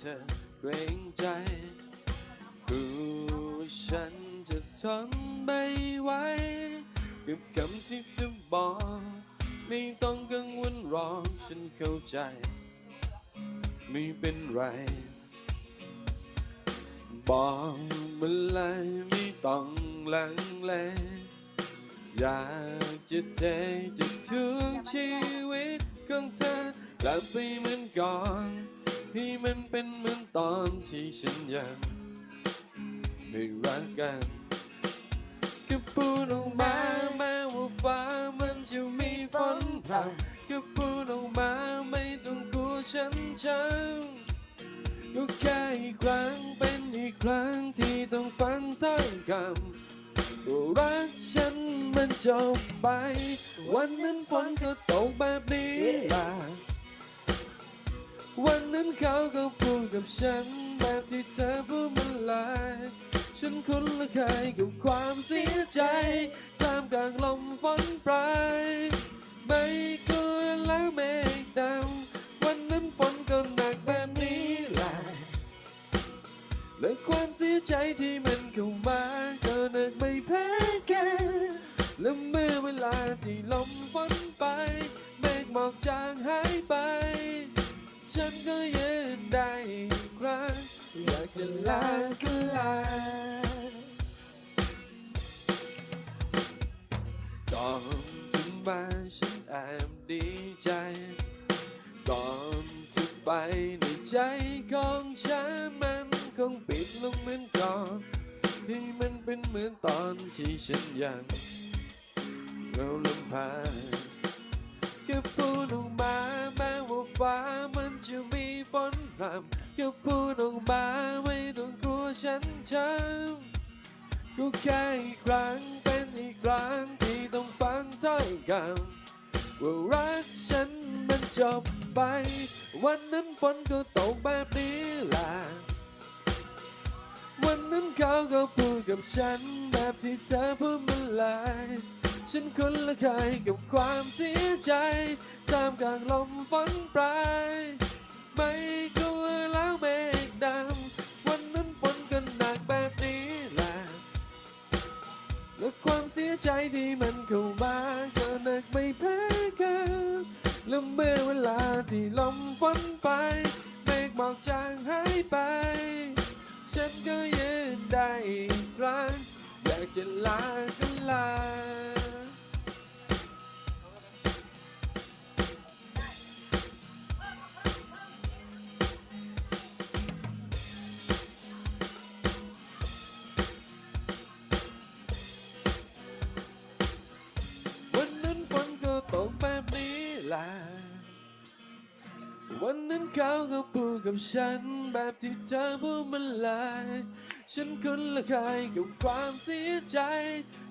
เธอเกรงใจรู้ว่าฉันจะทนไม่ไหวกับคำที่เธอบอก ไม่ต้องกังวลหรอกฉันเข้าใจ ไม่เป็นไร บอกมาเลยไม่ต้องลังเลอยากจะเทจะทุกชีวิตของเธอกลับไปเหมือนก่อน ให้มันเป็นเหมือนตอนที่ฉันยังไม่รักกันก็พูดออกมาแม้ว่าฟ้ามันจะมีฝนพรำก็พูดออกมาไม่ต้องกลัวฉันช้ำก็แค่อีกครั้งเป็นอีกครั้งที่ต้องฟังถ้อคำก็รักฉันมันจบไป วันนั้นฝนก็ตกแบบนี้แหละ นั้นเขาก็พูดกับฉันแบบที่เธอพูดมันเลยฉันคุ้นละเคยกับความเสียใจท่ามกลางลมฝนปลายไม่กลัวแล้วเมฆดำวันนั้นฝนก็หนักแบบนี้แหละและความเสียใจที่มันเข้ามาก็หนักไม่แพ้กันและเมื่อเวลาที่ลมฝนไปเมฆหมอกจางหายไป ยืนได้อีกครั้งอยากจะลาก็ลาก่อนจะมาฉันแอบดีใจก่อนจะไปในใจของฉันมันคงปิดลงเหมือนก่อนให้มันเป็นเหมือนตอนที่ฉันยังเราลำพังแค่พูดออกมำแค่พูดออกมาไม่ต้องกลัวฉันช้ำก็แค่อีกครั้งเป็นอีกครั้งที่ต้องฟังถ้อยคำว่ารักฉันมันจบไป วันนั้นฝนก็ตกแบบนี้แหละวันนั้นเขาก็พูดกับฉันแบบที่เธอพูดมาเลยฉันคุ้นละเคยกับความเสียใจตามกลางลมฝนปลายไม่ก ใจที่มันเข้ามาก็หนักไม่แพ้กันและเมื่อเวลาที่ลมฝนไปเมฆหมอกจางหายไป ฉันก็ยืนได้อีกครั้งอยากจะลาก็ลา เขาก็พูดกับฉัน แบบที่เธอพูดมาเลายฉันคุ้นละเคยกับความเสียใจ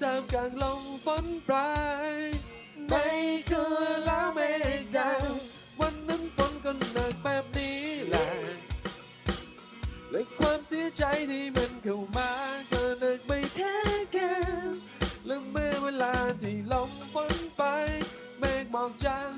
ทามกลางลมฝนปลายไม่กลัวแล้วเมฆดำวันนั้นฝนก็หนักแบบนี้แหละและความเสียใจที่มันเข้ามาก็หนักไม่แพ้กันและเมื่อเวลาที่ลมฝนไปเมฆหมอกจาง